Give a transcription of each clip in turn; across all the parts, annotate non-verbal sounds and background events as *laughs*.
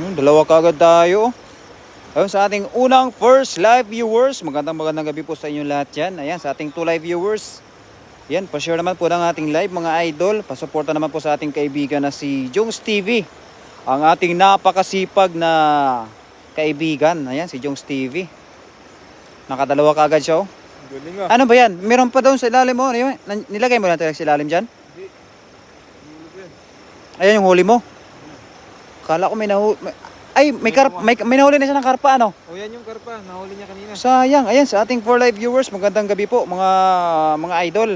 Yun, dalawa kagad tayo. Ayun, sa ating unang first live viewers, magandang magandang gabi po sa inyo lahat yan. Ayan, sa ating two live viewers. Yan, pa-share naman po ng ating live mga idol. Pasuporta naman po sa ating kaibigan na si Jongs TV. Ang ating napakasipag na kaibigan. Ayan, si Jongs TV. Nakadalawa kagad siya oh. Galing ah. Ano ba yan? Meron pa doon sa ilalim mo. Ano yun? Nilagay mo lang talaga sa ilalim dyan? Ayan yung huli mo. Kala ko may nahu... may- Ay, may, kar may, may nahuli na siya ng karpa, ano? O yan yung karpa, nahuli niya kanina. Sayang. Ayan, sa ating for live viewers, magandang gabi po, mga mga idol.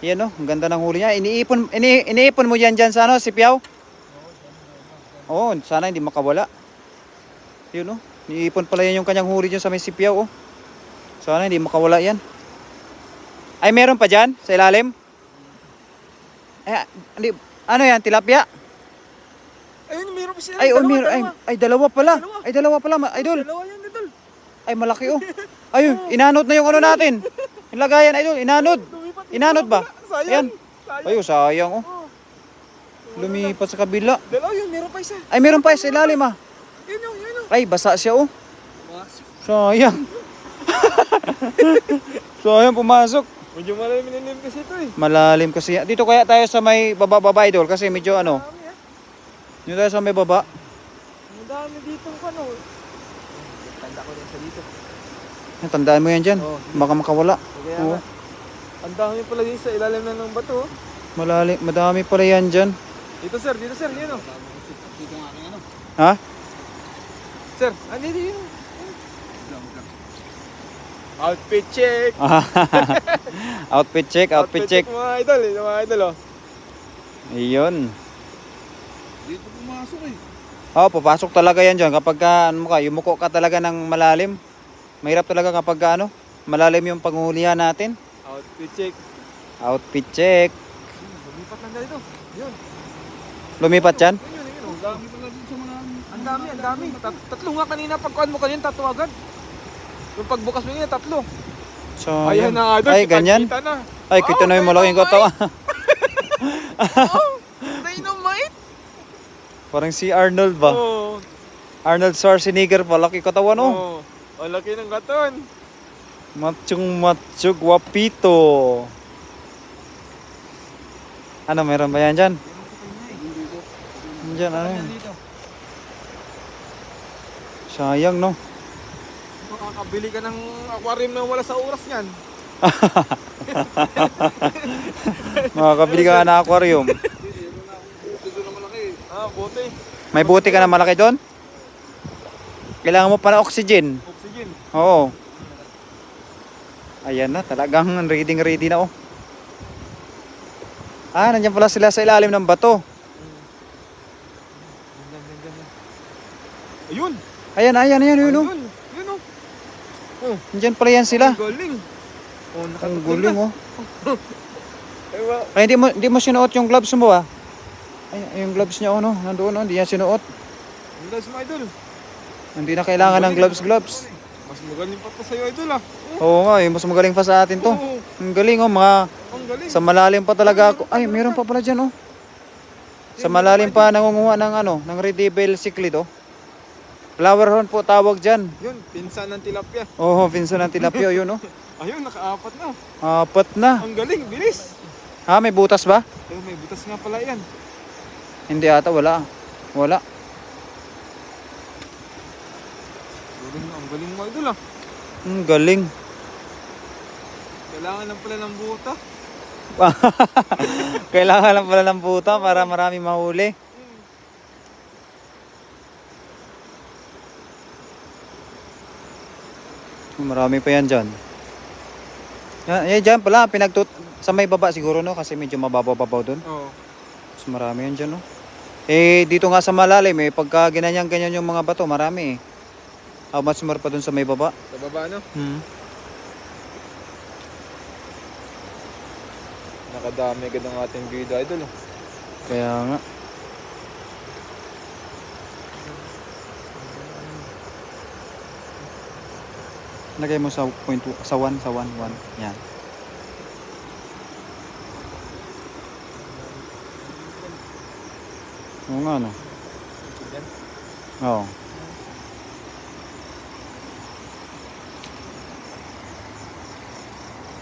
Yan no, ang ganda ng huli niya. Iniipon, ini, iniipon mo yan dyan sa ano, si Piao? Oo, sana hindi makawala. Yun no, iniipon pala yan yung kanyang huli dyan sa may sipiaw, oh. Sana hindi makawala yan. Ay, meron pa dyan, sa ilalim? Ay, hindi, ano yan, tilapia? Ayun, meron pa sila. Ay, oh, dalawa, meron, ay, dalawa. ay, dalawa pala. Dalawa. Ay, dalawa pala, ma- idol. Dalawa yan, idol. Ay, malaki oh. *laughs* Ayun, inanod na yung ano natin. *laughs* Yung lagayan, idol, inanod. Lumipat. Inanod ba? Sayang. Ayan. Sayang. Ayun, sayang oh. Oh. Lumipat sa kabila. Dalawa yun, meron pa isa. Ay, meron pa sa ilalim ah. Yun yung, yun yung. Ay, basa siya oh. Sayang. *laughs* sayang pumasok. Medyo malalim nilim kasi ito eh. Malalim kasi. Dito kaya tayo sa may baba-baba idol kasi medyo ano. Dito tayo sa may baba. Ang dami dito ano. Tanda ko din sa dito. Yan, Tandaan mo yan dyan. Oo. Baka makawala. Kaya Oo. nga. Ang dami pala dito sa ilalim na ng bato. oh. Malalim, madami pala yan dyan. Dito sir, dito sir, yun oh. Ha? Sir, andito yun. Outfit check. *laughs* outfit check, outfit check. mga idol, eh, mga idol oh. Ayun. Pumasok eh. Oo, papasok talaga yan dyan. Kapag ka, ano mo ka, yumuko ka talaga ng malalim. Mahirap talaga kapag ka, ano, malalim yung panghulihan natin. Outfit check. Outfit check. Lumipat lang dito. Yun. Lumipat yan? Yun, yun, yun. Ang dami mga... Ang dami, ang dami. Tat tatlo nga kanina. Pagkuhan mo kanina, tatlo agad. Yung pagbukas mo yun, tatlo. So, Ayan yan. na, idol. Ay, ganyan? Na. Ay, kita Oh, na yung malaking dynamite! katawan. *laughs* *laughs* Parang si Arnold ba? Oh. Arnold Schwarzenegger pa. Laki katawan, oh. Oh. Ang laki ng katon. Machong macho guapito. Ano, meron ba yan dyan? Dyan, ano yan? Sayang, no? Makakabili ka ng aquarium na wala sa oras niyan. *laughs* Makakabili ka na aquarium. *laughs* Ah, bote. May buti ka na malaki doon? Kailangan mo pa oxygen. Oxygen. Oo. Ayan na, talagang reading ready na oh. Ah, nandiyan pala sila sa ilalim ng bato. Ayun. Ayan, ayan, ayan, yun oh. Ayun. Yun oh. Nandiyan pala yan sila. Ang galing. Oh, Ang nakatatlong guling na. oh. *laughs* Ewa. Ay, hindi mo, hindi mo sinuot yung gloves mo ah. Ay, yung gloves niya oh no, nandoon oh, hindi niya sinuot. Ang guys mo idol. Hindi na kailangan ng gloves, gloves. Mas magaling pa to sa'yo idol ah. Oo nga, eh, mas magaling pa sa atin to. Oo, Ang galing oh, mga ang galing. sa malalim pa talaga ako. Ay, meron pa pala dyan oh. Sa malalim pa nangunguha ng ano, ng redibel cichlid oh. Flower horn po tawag dyan. Yun, pinsan ng tilapia. Oo, oh, pinsan ng tilapia yun oh. *laughs* Ayun, nakaapat na. Apat na. Ang galing, bilis. Ha, may butas ba? Ayun, may butas nga pala yan. Hindi ata, wala. Wala. Galing, ang galing mo idol ah. Ang galing. Kailangan lang pala ng buta. *laughs* Kailangan lang pala ng puta para marami mahuli. Marami pa yan dyan. Yan, yan dyan pala, pinagtut... Sa may baba siguro no, kasi medyo mababaw-babaw doon. Oo. Mas marami yan dyan no. Eh, dito nga sa malalim eh, pagka ginanyan-ganyan yung mga bato, marami eh. How much more pa doon sa may baba? Sa baba no? Hmm. Nakadami agad ang ating bida idol oh. Kaya nga. Lagay mo sa point sa 1 sa 1 1. Yan. Oo nga no. Oo.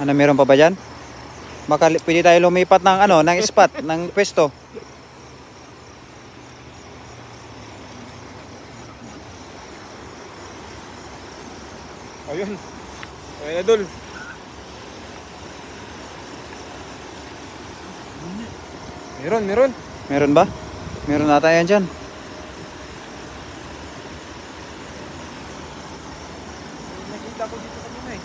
Ano, meron pa ba dyan? Baka pwede tayo lumipat ng ano, ng spot, *laughs* ng pwesto. Ayun. Ayun, idol. Meron, meron. Meron ba? Meron nata yan dyan. Nakita ko dito kanina eh.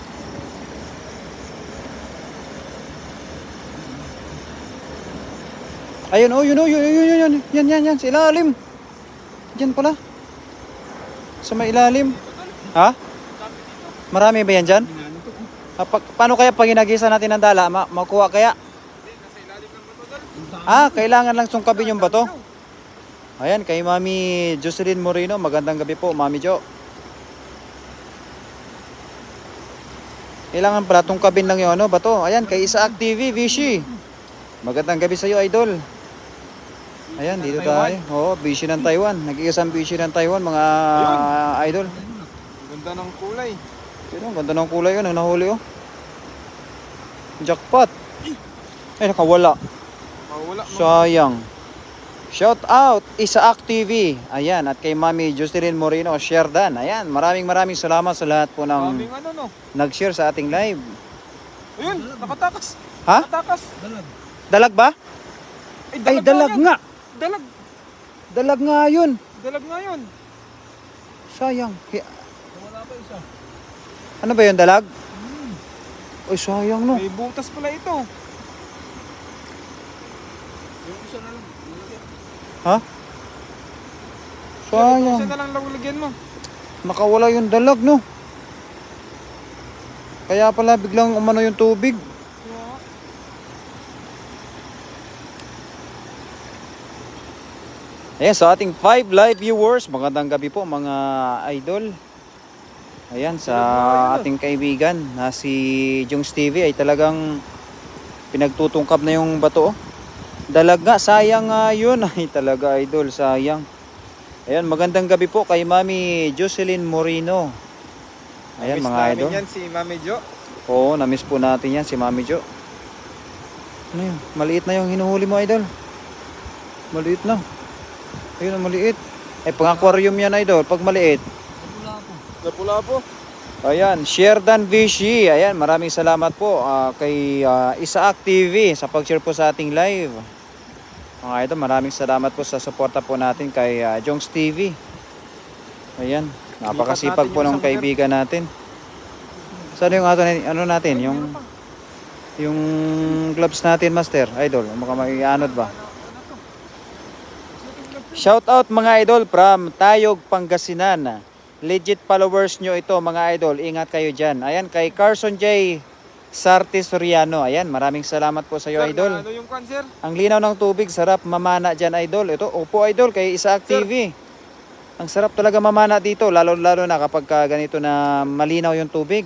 Ayun, oh, yun, oh, yun, yun, yun, yun, yan, yan, yan, sa ilalim. Diyan pala. Sa may ilalim. Ha? Marami ba yan dyan? Ah, pa- paano kaya pag inagisa natin ng dala, ma- makuha kaya? Ah, kailangan lang sungkabin yung bato. Ayan, kay Mami Jocelyn Moreno. Magandang gabi po, Mami Jo. Kailangan pala tungkabin lang yung ano, bato. Ayan, kay Isaac TV, Vichy. Magandang gabi sa iyo, idol. Ayan, dito tayo. Oo, Vichy ng Taiwan. Nag-iisang Vichy ng Taiwan, mga idol. Ganda ng kulay. Sino, ganda ng kulay yun, ang nahuli oh. Jackpot. Ay, nakawala. No? Sayang. Shout out, Isaac TV. Ayan, at kay Mami Jocelyn Moreno, Sherdan. Ayan, maraming maraming salamat sa lahat po ng Daming ano no. nag-share sa ating live. Ayun, nakatakas. Ha? Nakatakas. Dalag. Dalag ba? Ay, dalag yan. nga. Dalag. Dalag nga yun. Dalag nga yun. Sayang. Hi- Wala pa isa. Ano ba yun, dalag? Ay, sayang no. May butas pala ito. Yung isa na lang. Ha? Sayang. Isa na lang lagyan mo. Nakawala yung dalag, no? Kaya pala biglang umano yung tubig. Ayan, sa ating 5 live viewers, magandang gabi po mga idol. Ayan, sa ating kaibigan na si Jungs TV ay talagang pinagtutungkap na yung bato. oh. Dalag nga, sayang nga yun. *laughs* Ay talaga idol, sayang. Ayan, magandang gabi po kay Mami Jocelyn Moreno. Ayan mga namin idol. yan si Mami Jo. Oo, na-miss po natin yan si Mami Jo. Ano yun? Maliit na yung hinuhuli mo, idol. Maliit na. Ayun, ang maliit. Ay, pang-aquarium yan, idol. Pag maliit. Napula po. Ayan, Sherdan Vichy. Ayan, maraming salamat po ah, kay ah, Isaac TV sa pag-share po sa ating live. Mga idol, maraming salamat po sa suporta po natin kay ah, Jongs TV. Ayan, napakasipag po ng kaibigan natin. Saan yung ato, ano natin, yung yung gloves natin, Master, idol, baka maianod ba? Shout out mga idol from Tayog, Pangasinan. Legit followers nyo ito mga idol. Ingat kayo dyan. Ayan kay Carson J. Sarte Soriano. Ayan maraming salamat po sa iyo Sir, idol. Ano yung cancer? Ang linaw ng tubig, sarap mamana dyan idol. Ito, opo idol kay Isaac Sir. TV. Ang sarap talaga mamana dito. Lalo lalo na kapag ka ganito na malinaw yung tubig.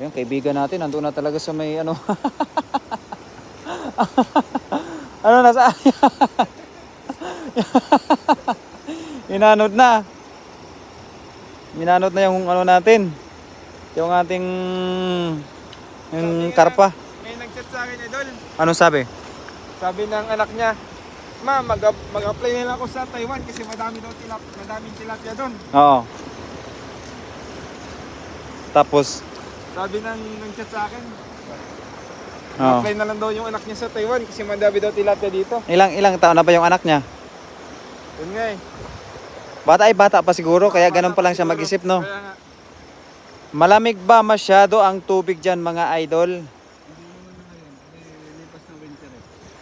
Ayun, kaibigan natin. Nandun na talaga sa may ano. *laughs* ano *laughs* na sa... Minanod na. Minanod na yung ano natin. Yung ating yung karpa. May nag-chat sa akin, idol. Anong sabi? Sabi ng anak niya, Ma, mag- mag-apply na lang ako sa Taiwan kasi madami daw tilap, madaming tilapia doon. Oo. Tapos, Sabi ng nag-chat sa akin, oo. apply na lang daw yung anak niya sa Taiwan kasi madami daw tilapia dito. Ilang ilang taon na ba yung anak niya? Yun nga eh. Bata ay bata pa siguro, kaya ganun pa lang siya mag-isip, no? Kaya nga, Malamig ba masyado ang tubig dyan, mga idol?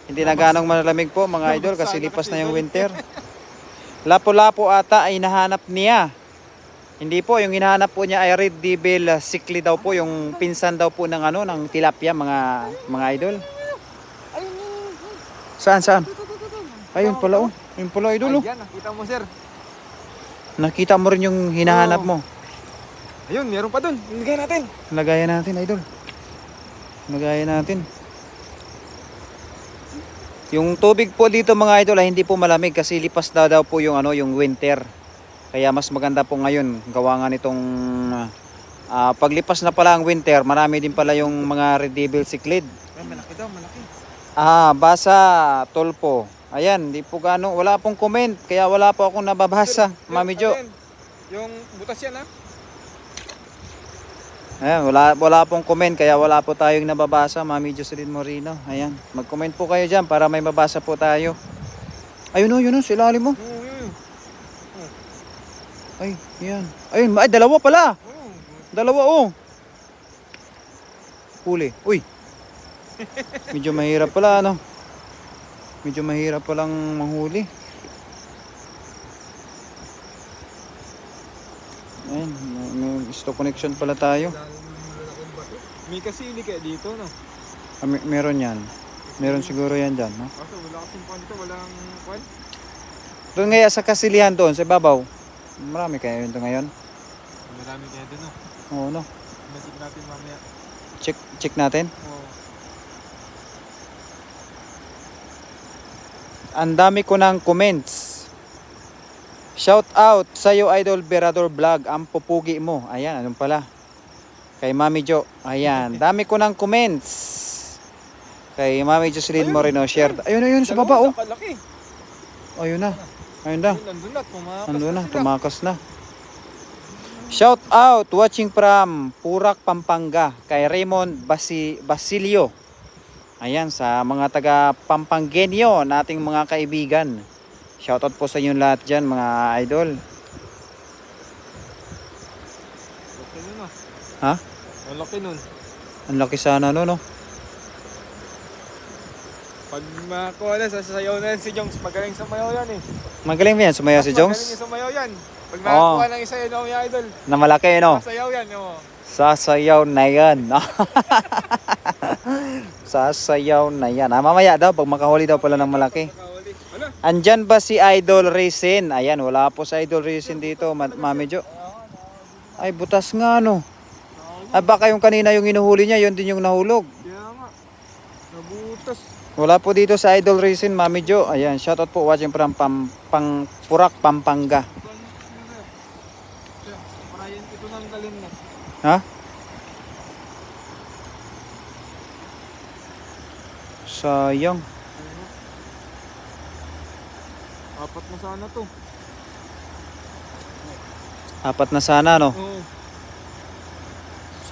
Hindi na ganong malamig po, mga idol, kasi lipas na yung winter. Lapo-lapo ata ay nahanap niya. Hindi po, yung hinahanap po niya ay red devil sikli daw po, yung pinsan daw po ng ano, ng tilapia, mga mga idol. Saan, saan? Ayun pala, oh. Ayun pala, idol, oh. Nakita mo sir. Nakita mo rin yung hinahanap mo. Ayun, meron pa doon. Ilagay natin. Lagayan natin, idol. Lagayan natin. Yung tubig po dito mga idol ay hindi po malamig kasi lipas na daw po yung ano yung winter. Kaya mas maganda po ngayon gawa nga nitong ah, paglipas na pala ang winter, marami din pala yung mga red devil cichlid. Malaki daw, malaki. Ah, basa, tolpo. Ayan, di po gano, wala pong comment, kaya wala po akong nababasa, Mami Jo. Yung butas yan ha? Ayan, wala, wala pong comment, kaya wala po tayong nababasa, Mami Jocelyn Moreno. Ayan, mag-comment po kayo dyan para may mabasa po tayo. Ayun o, yun o, silalim mo. Ay, yan. Ayun, ay, dalawa pala. Dalawa oh. Huli. Uy. Medyo mahirap pala ano. Medyo mahirap palang manghuli. Ayun, stock connection pala tayo. May kasili kaya dito, no? Ah, may- meron yan. Meron siguro yan dyan. No? Kaso wala kasing kwan dito, walang kwan. Doon nga sa kasilihan doon, sa babaw. Marami kayo yun ngayon. Marami kaya dito, no? Oo, no. Natin natin mamaya. Check, check natin. Oo. Ang dami ko ng comments. Shout out sa iyo Idol Berador Vlog, ang pupugi mo. Ayan, anong pala? Kay Mami Jo. Ayan, dami ko ng comments. Kay Mami Jocelyn Ayun, Moreno, share. Ayun, ayun, sa baba, oh. Ayun na. Ayun na. Nandun na, tumakas Nandun na, tumakas na. Shout out, watching from Purak, Pampanga, kay Raymond Basi Basilio. Ayan, sa mga taga Pampanggenyo, nating mga kaibigan. Shout out po sa inyo lahat dyan, mga idol. Laki nun, ah. Ha? Ang laki nun. Ang laki sana no, no? Pag makakuha na, sasayaw na yan si Jongs. Magaling sa mayaw yan eh. Magaling mo yan, sumaya si Magaling Jones. sa mayaw yan. Pag Oo. makakuha ng isa yun, yung idol. Na malaki, no? Sasayaw yan, oh. Sasayaw na yan. *laughs* Sasayaw na yan. Ah, mamaya daw, pag makahuli daw pala ng malaki. Andyan ba si Idol Racing? Ayan, wala po sa Idol Racing dito, Ma- Mami Jo. Ay, butas nga, no? Ay, baka yung kanina yung inuhuli niya, yun din yung nahulog. Nabutas. Wala po dito sa Idol Racing, Mami Jo. Ayan, shoutout po watching from Pam, Pang, Purak, Pampanga. Ha? Sayang. Apat na sana to. Apat na sana, no? Oo.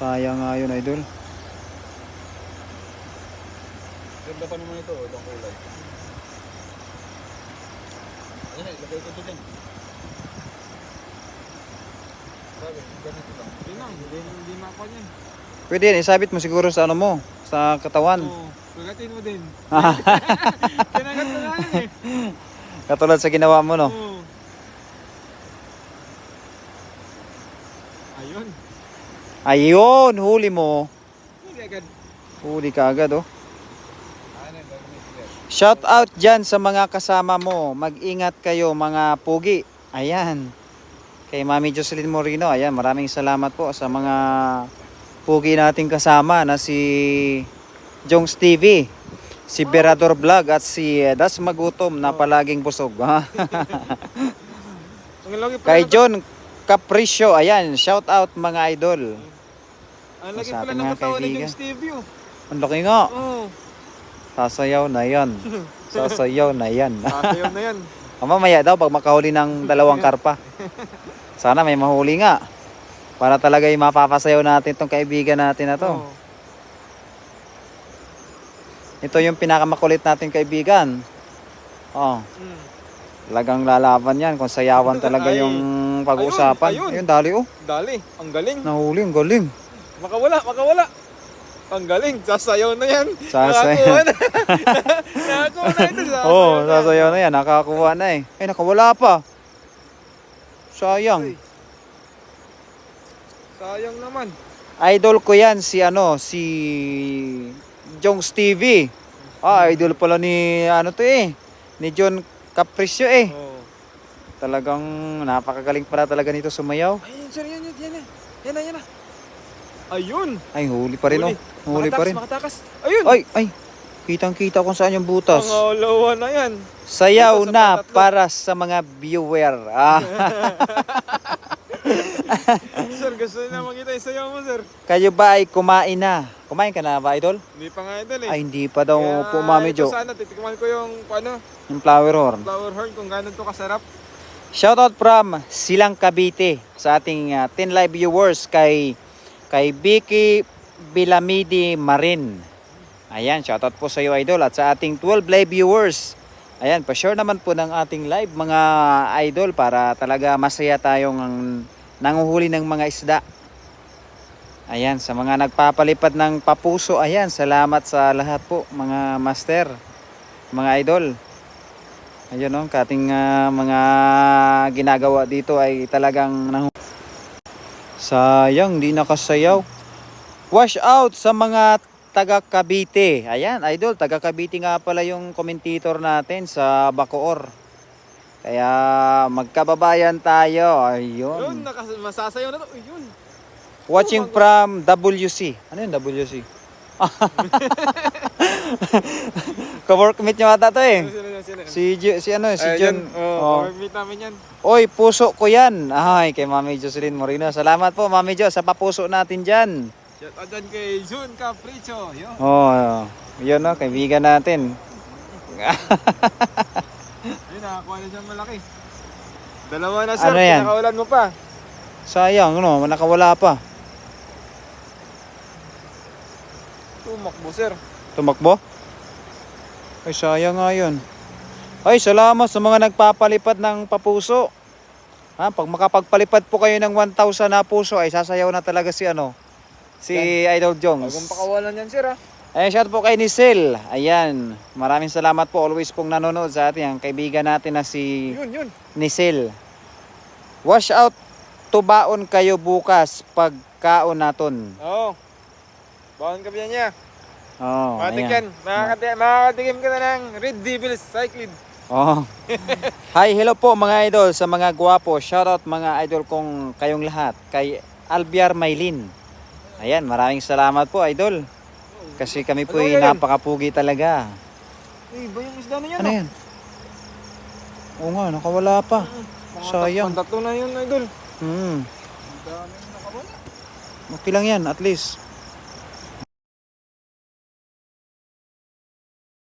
Sayang nga yun, Idol. Ganda pa naman ito, itong kulay. Ayan, ilagay ko ito din. Sabi, ganito lang. Hindi lang, hindi, hindi makuha niyan. Pwede yan, isabit mo siguro sa ano mo, sa katawan. Oo, kagatin mo din. *laughs* Kinagat na yan eh. *laughs* Katulad sa ginawa mo, no? Oo. Ayun. Ayun, huli mo. Hindi agad. Huli ka agad, oh. Shout out dyan sa mga kasama mo. Mag-ingat kayo, mga pugi. Ayan. Kay Mami Jocelyn Moreno. Ayan, maraming salamat po sa mga pugi nating kasama na si Jongs TV, si Berador Vlog at si eh, Das Magutom na palaging busog. ha? Kay John Capricio. Ayan, shout out mga idol. Ang laki pala ng katawan ni Stevie oh. Ang laki nga. Oo. *laughs* Sasayaw na yan. Sasayaw na yan. Sasayaw na yan. O, mamaya daw pag makahuli ng dalawang karpa. *laughs* Sana may mahuli nga. Para talaga yung mapapasayaw natin tong kaibigan natin na to. Oo. Ito yung pinakamakulit natin kaibigan. Oh, Mm. talagang lalaban yan kung sayawan talaga Ay. yung pag-uusapan. Ayun, ayun. Ayun, dali oh. Dali, ang galing. Nahuli, ang galing. Makawala, makawala. Ang galing, sasayaw na yan. Sasayaw. Nakakuha na. *laughs* Nakakuha na ito. Sasayaw Oo, oh, na. sasayaw na yan. Nakakuha na eh. Ay, nakawala pa. Sayang. Ay. Sayang naman. Idol ko yan si ano, si Jongs TV. Ah, idol pala ni ano to eh. Ni John Capricio eh. Oo. Talagang napakagaling pala talaga nito sumayaw. Ayun, sir, yan, yan, yan, yan. Yan yan. Ayun. Ay, huli pa rin oh. Huli pa rin. Makatakas. Ayun. Ay, ay. Kitang-kita kung saan yung butas. Ang olawan na yan. Sayaw Butas sa na pantatlo. para sa mga viewer. Ah, *laughs* *laughs* sir, gusto na makita yung sayaw mo, sir. kayo ba ay kumain na? Kumain ka na ba, idol? Hindi pa nga idol eh. Ay, hindi pa daw Kaya po, Mami Jo. Sana, titikman ko yung, ano, Yung flower horn. flower horn kung gano'n to kasarap. Shoutout from Silang Cavite sa ating uh, 10 live viewers kay kay Vicky Bilamidi Marin. Ayan, shoutout po sa iyo idol at sa ating 12 live viewers. Ayan, pa-share naman po ng ating live mga idol para talaga masaya tayong nanguhuli ng mga isda. Ayan, sa mga nagpapalipad ng papuso, ayan, salamat sa lahat po mga master, mga idol. Ayun no, kating ah, mga ginagawa dito ay talagang nang Sayang, di nakasayaw. Wash out sa mga taga Cavite. Ayan, idol, taga Cavite nga pala yung commentator natin sa Bacoor. Kaya magkababayan tayo. Yun, Ayun. nakas- masasayaw na to. Uy, yun. Watching from WC. Ano yun WC? *laughs* Ka-workmate nyo ata to eh. Sino, sino, sino? Si, Ju- si ano, si yun. Oo, Oh. oh. meet namin yan. Oy, puso ko yan. Ay, kay Mami Jocelyn Moreno. Salamat po, Mami Jo, sa papuso natin dyan. Shout out dyan kay Jun Capricho. Yun. Oh, yun no, kaibigan natin. *laughs* Nakakuha na dyan malaki. Dalawa na sir, Ano yan? mo pa. Sayang, no, nakawala pa. Tumakbo sir. Tumakbo? Ay, sayang nga yun. Ay, salamat sa mga nagpapalipad ng papuso. Ha, pag makapagpalipad po kayo ng 1,000 na puso, ay sasayaw na talaga si ano, si Idol Jones. Bagong pakawalan yan sir ah. Ayan, shout po kay Nisel. Ayan, maraming salamat po always pong nanonood sa atin. Ang kaibigan natin na si Yun, yun. Nisel. Wash out tubaon kayo bukas pagkaon naton. Oo. Bawang ka niya. Oh, Matik ayan. yan. Makakati- Makakatikim ka na ng Red Devils Cyclid. Oh. *laughs* Hi, hello po mga idol sa mga gwapo. Shoutout mga idol kong kayong lahat. Kay Albiar Maylin. Ayan, maraming salamat po idol. Kasi kami po Ano ay napakapugi talaga. Eh, iba yung isda na yan. Ano ah. yan? Oo nga, nakawala pa. Mga Sayang. tat- Pantatlo na yun, idol. Hmm. Ang dami nakawala. Okay lang yan, at least.